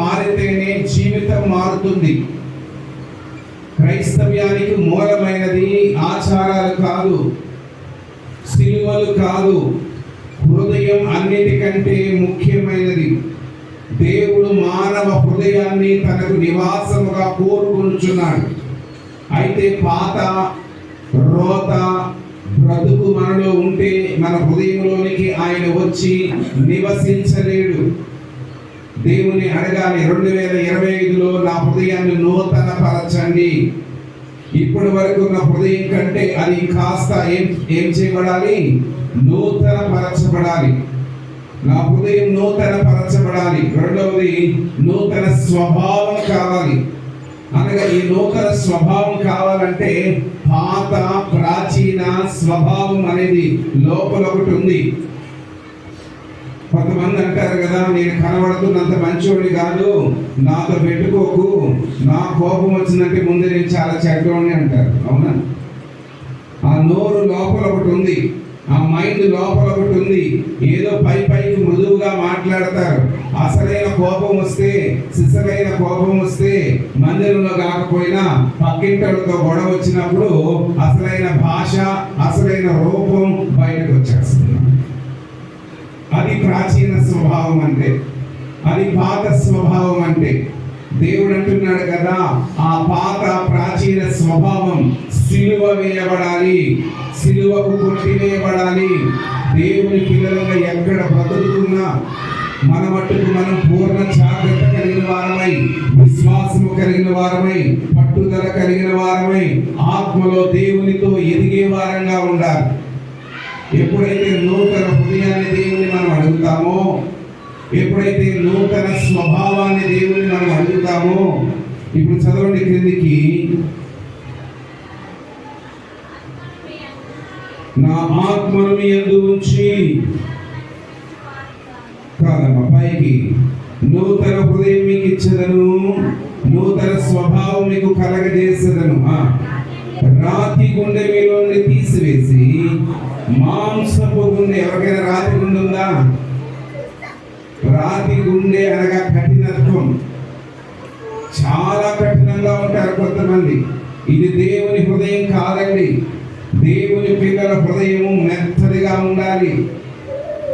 మారితేనే జీవితం మారుతుంది. క్రైస్తవ్యానికి మూలమైనది ఆచారాలు కాదు సిలువలు కాదు. హృదయం అన్నిటికంటే ముఖ్యమైనది. దేవుడు మానవ హృదయాన్ని తనకు నివాసముగా కోరుకుంటున్నాడు అయితే పాత రోత బ్రతుకు మనలో ఉంటే మన హృదయంలోనికి ఆయన వచ్చి నివసించలేడు. దేవుని అడగాలి. రెండు వేల ఇరవై ఐదులో నా హృదయాన్ని నూతన పరచండి ఇప్పటి వరకు నా హృదయం కంటే అది కాస్త ఏం ఏం చేయబడాలి? నూతన పరచబడాలి నా హృదయం నూతన పరచబడాలి రెండవది నూతన స్వభావం కావాలి. అనగా ఈ నూతన స్వభావం కావాలంటే పాత ప్రాచీన స్వభావం అనేది లోపల ఒకటి ఉంది. కొంతమంది అంటారు కదా నేను కనబడుతున్నంత మంచివాడిని కాదు నాతో పెట్టుకోకు నా కోపం వచ్చిందంటే ముందే నేను చాలా చెడ్డవాడిని అంటారు. అవునా? ఆ నోరు లోపల ఒకటి ఉంది ఆ మైండ్ లోపల ఒకటి ఉంది. ఏదో పై పైకి మృదువుగా మాట్లాడతారు. అసలైన కోపం వస్తే సిసలైన కోపం వస్తే మందిరంలో కాకపోయినా పక్కింటలతో గొడవ వచ్చినప్పుడు అసలైన భాష అసలైన రూపం ప్రాచీన స్వభావం అంటే అది పాత స్వభావం అంటే దేవుడు అంటున్నాడు కదా ఆ పాత ప్రాచీన స్వభావం సిలువ వేయబడాలి సిలువకు కొట్టివేయబడాలి దేవుని పిల్లలుగా ఎక్కడ బ్రతుకుతున్నా మన మట్టుకు మనం పూర్ణ జాగ్రత్త కలిగిన వారమై విశ్వాసము కలిగిన వారమై పట్టుదల కలిగిన వారమై ఆత్మలో దేవునితో ఎదిగే వారంగా ఉండాలి. ఎప్పుడైతే నూతన హృదయాన్ని దేవుని మనం అడుగుతామో? ఎప్పుడైతే నూతన స్వభావాన్ని దేవుని మనం అడుగుతామో? ఇప్పుడు చదవండి క్రిందికి. నా ఆత్మను మీ యందు ఉంచి. కాదమ్మా పైకి. నూతన హృదయం మీకు ఇచ్చదను నూతన స్వభావం మీకు కలగజేసదను. రాతి గుండె మీలో తీసివేసి మాంసపు గుండె ఎవరికైనా రాతి గుండె ఉందా? రాతి గుండె అనగా కఠినత్వం. చాలా కఠినంగా ఉంటారు కొంతమంది. ఇది దేవుని హృదయం కాదండి. దేవుని పిల్లల హృదయము మెత్తదిగా ఉండాలి.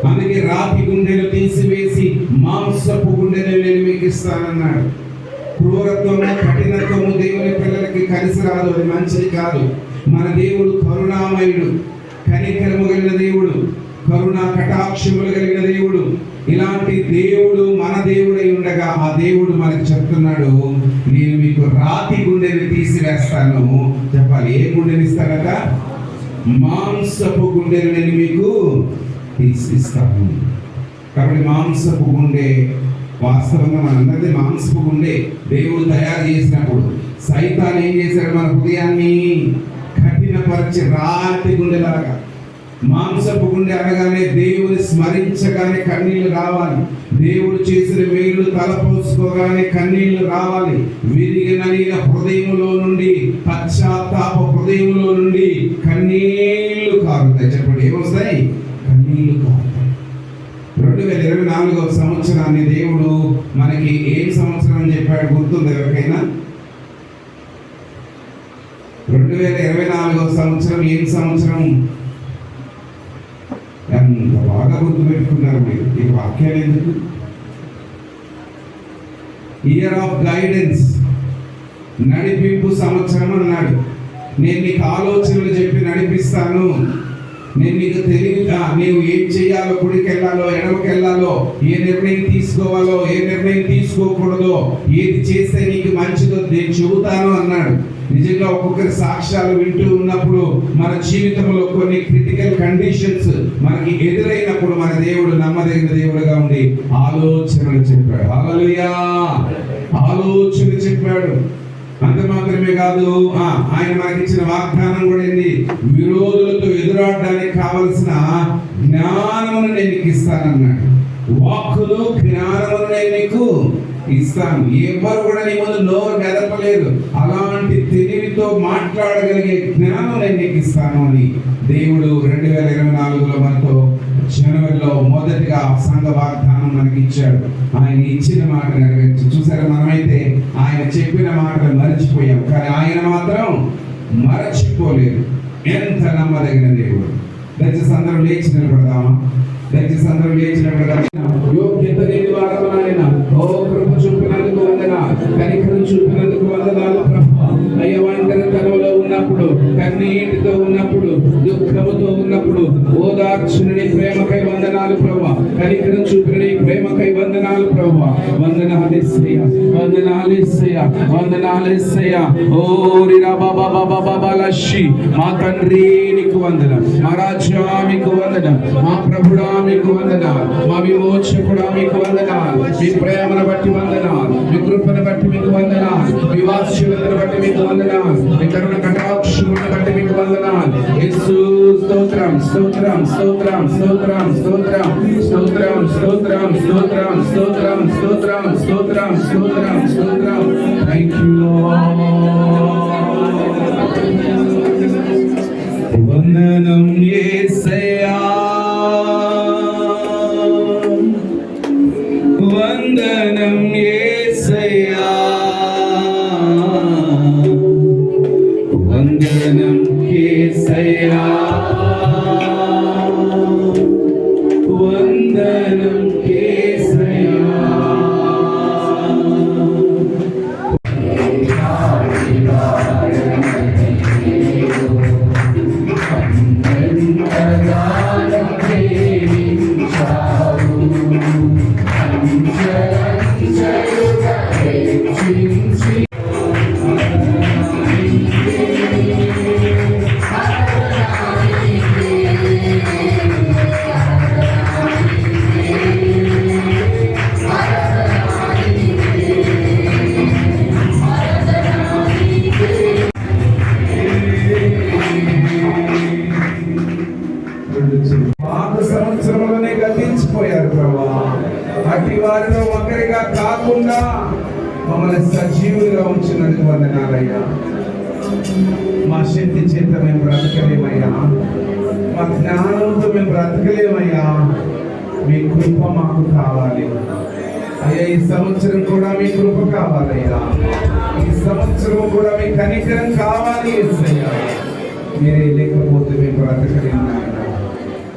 అందుకే రాతి గుండెలు తీసివేసి మాంసపు గుండెలు నేను మీకు ఇస్తానన్నాడు. క్రూరత్వము కఠినత్వము దేవుని పిల్లలకి కలిసి రాదు. అది మంచిది కాదు. మన దేవుడు కరుణామయుడు కనికరము కలిగిన దేవుడు కరుణ కటాక్షములు కలిగిన దేవుడు ఇలాంటి దేవుడు మన దేవుడై ఉండగా ఆ దేవుడు మనకు చెప్తున్నాడు నేను మీకు రాతి గుండెని తీసివేస్తాను. చెప్పాలి ఏ గుండెని ఇస్తాడట మాంసపు గుండెని నేను మీకు తీసిస్తాను. కాబట్టి మాంసపు గుండె వాస్తవంగా మనందరిది మాంసపు గుండె. దేవుడు తయారు చేసినప్పుడు సైతాన్ ఏం చేశాడు మన హృదయాన్ని కఠినపరిచి రాతి గుండెలాగా మాంసపు గుండె అనగానే దేవుని స్మరించగానే కన్నీళ్ళు రావాలి. దేవుడు చేసిన మేలు తలపోసుకోగానే కన్నీళ్ళు రావాలి. విరిగిన హృదయంలో నుండి పశ్చాత్తాప హృదయములో నుండి కన్నీళ్ళు కారుతాయి. చెప్పండి ఏమొస్తాయి? కన్నీళ్ళు కారుతాయి. రెండు వేల ఇరవై నాలుగవ సంవత్సరాన్ని దేవుడు మనకి ఏం సంవత్సరం అని చెప్పాడు గుర్తుంది ఎవరికైనా? రెండు వేల ఇరవై నాలుగవ సంవత్సరం ఏం సంవత్సరం? గుర్తుపెట్టుకున్నారు మీరు. ఈ వాక్యాలు ఎందుకు? ఇయర్ ఆఫ్ గైడెన్స్ నడిపింపు సంవత్సరం అన్నాడు. నేను నీకు ఆలోచనలు చెప్పి నడిపిస్తాను. నేను నీకు తెలియదా నీవు ఏం చేయాలో కుడికి వెళ్ళాలో ఎడమకి వెళ్ళాలో ఏ నిర్ణయం తీసుకోవాలో ఏ నిర్ణయం తీసుకోకూడదో ఏది చేస్తే నీకు మంచిదో నేను చెబుతాను అన్నాడు. నిజంగా ఒక్కొక్కరి సాక్ష్యాలు వింటూ ఉన్నప్పుడు మన జీవితంలో కొన్ని క్రిటికల్ కండిషన్స్ మనకి ఎదురైనప్పుడు మన దేవుడు నమ్మదగిన దేవుడుగా ఉండి ఆలోచనలు చెప్పాడు. అలలుయా ఆలోచన చెప్పాడు. అంత మాత్రమే కాదు ఆ, ఆయన మనకి ఇచ్చిన వాగ్దానం కూడా ఏంది? విరోధులతో ఎదురాడడానికి కావలసిన జ్ఞానమును నేను నీకు ఇస్తానన్నాడు. వాక్కులు జ్ఞానమును నేను నీకు ఇస్తాను. ఎవరు కూడా నీ ముందు నోరు మెదపలేదు. అలాంటి తెలివితో మాట్లాడగలిగే జ్ఞానం నేను నీకు ఇస్తాను అని దేవుడు రెండు వేల ఇరవై నాలుగులో మనతో జనవరిలో మొదటిగా సంఘ వాగ్దానం మనకి ఇచ్చాడు. ఆయన ఇచ్చిన మాట నెరవేర్చి. చూసారా మనమైతే ఆయన చెప్పిన మాటలు మరచిపోయాం. కానీ ఆయన మాత్రం మరచిపోలేదు. ఎంత నమ్మదగిన దేవుడు. దయచేసి అందరం లేచి నిలబడదామా? దయచేసి అందరూ లేచి యోగ్యత లేని వారము నాయన ఓ కృప చూపినందుకు వందన కనికరం చూపినందుకు వందనాలు ప్రభు. అయ్య ఒంటరితనంలో ఉన్నప్పుడు కన్నీటితో ఉన్నప్పుడు దుఃఖముతో ఉన్నప్పుడు ఓదార్చుని ప్రేమకై వందనాలు ప్రభు. కనికరం చూపిన ప్రేమకై వందనాలు ప్రభు వందనాలు ఇస్తయ్య వందనాలు ఇస్తయ్య వందనాలు ఇస్తయ్య ఓ రిరా మా తండ్రి నీకు వందన మా రాజ్యా మీకు వందన మా ప్రభుడా మీకు వందన మా విమోచకుడా మీకు వందన మీ ప్రేమను బట్టి వందన మీ కృపను బట్టి మీకు వందన మీ వాత్సల్యతను బట్టి మీకు వందన మీ కరుణ కటాక్షములను బట్టి మీకు వందన యేసు స్తోత్రం స్తోత్రం స్తోత్రం స్తోత్రం స్తోత్రం స్తోత్రం స్తోత్రం స్తోత్రం స్తోత్రం స్తోత్రం స్తోత్రం స్తోత్రం స్తోత్రం స్తోత్రం స్తోత్రం. థ్యాంక్ యూ వందనం యేసయ్యా వందనం యేసయ్యా వందనం యేసయ్యా em ti. మమ్మల్ని సజీవులుగా ఉంచినందుకు వందనాలయ్యా మా శక్తి చేత మేము బ్రతకలేమయ్యా. మా జ్ఞానంతో మేము బ్రతకలేమయ్యా. మీ కృప మాకు కావాలి. అయ్యా ఈ సంవత్సరం కూడా మీ కృప కావాలయ్యా. ఈ సంవత్సరం కూడా మీ కనికరం కావాలి యేసయ్యా. మీరే లేకపోతే మేము బ్రతకలేము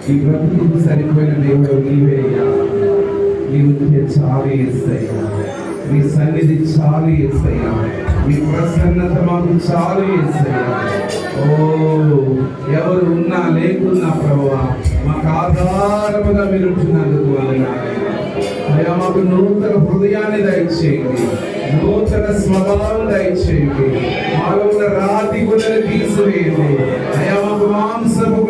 ఈ బ్రతుకు సరిపోయిన దేవుడు నీవేయ్యా నీవు చాలు మీ సన్నిధి చాలు ఎస్సయ్యా మీ ప్రసన్నత మాకు చాలు ఎస్సయ్యా ఓ ఎవరు ఉన్నా లేకున్నా ప్రభు మాకు ఆధారముగా మీరు ఉంటున్నందుకు అయ్యా మాకు నూతన హృదయాన్ని దయచేయండి. నూతన స్వభావం దయచేయండి. మాలో ఉన్న రాతి గుణను తీసివేయండి. అయ్యా మాకు మాంసపు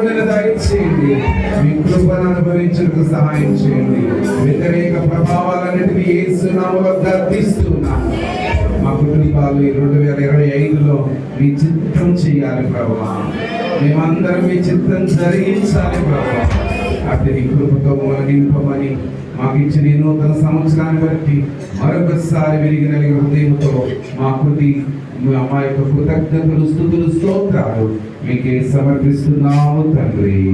కృపను అనుభవించడానికి సహాయం చేయండి. వ్యతిరేక ప్రభావాలన్నిటినీ ఏసునామలో గర్దిస్తున్నా మా కుటుంబాలు రెండు వేల ఇరవై ఐదులో మీ చిత్తం చేయాలి ప్రభా. మేమందరం మీ చిత్తం జరిగించాలి ప్రభా. అటు నీ కృపతో నింపమని మాకు ఇచ్చిన నూతన సంవత్సరాన్ని బట్టి మరొకసారి విరిగి హృదయంతో మా కృతి మా యొక్క కృతజ్ఞతలు స్థుతులు స్తోత్రాలు మీకే సమర్పిస్తున్నాము తండ్రి.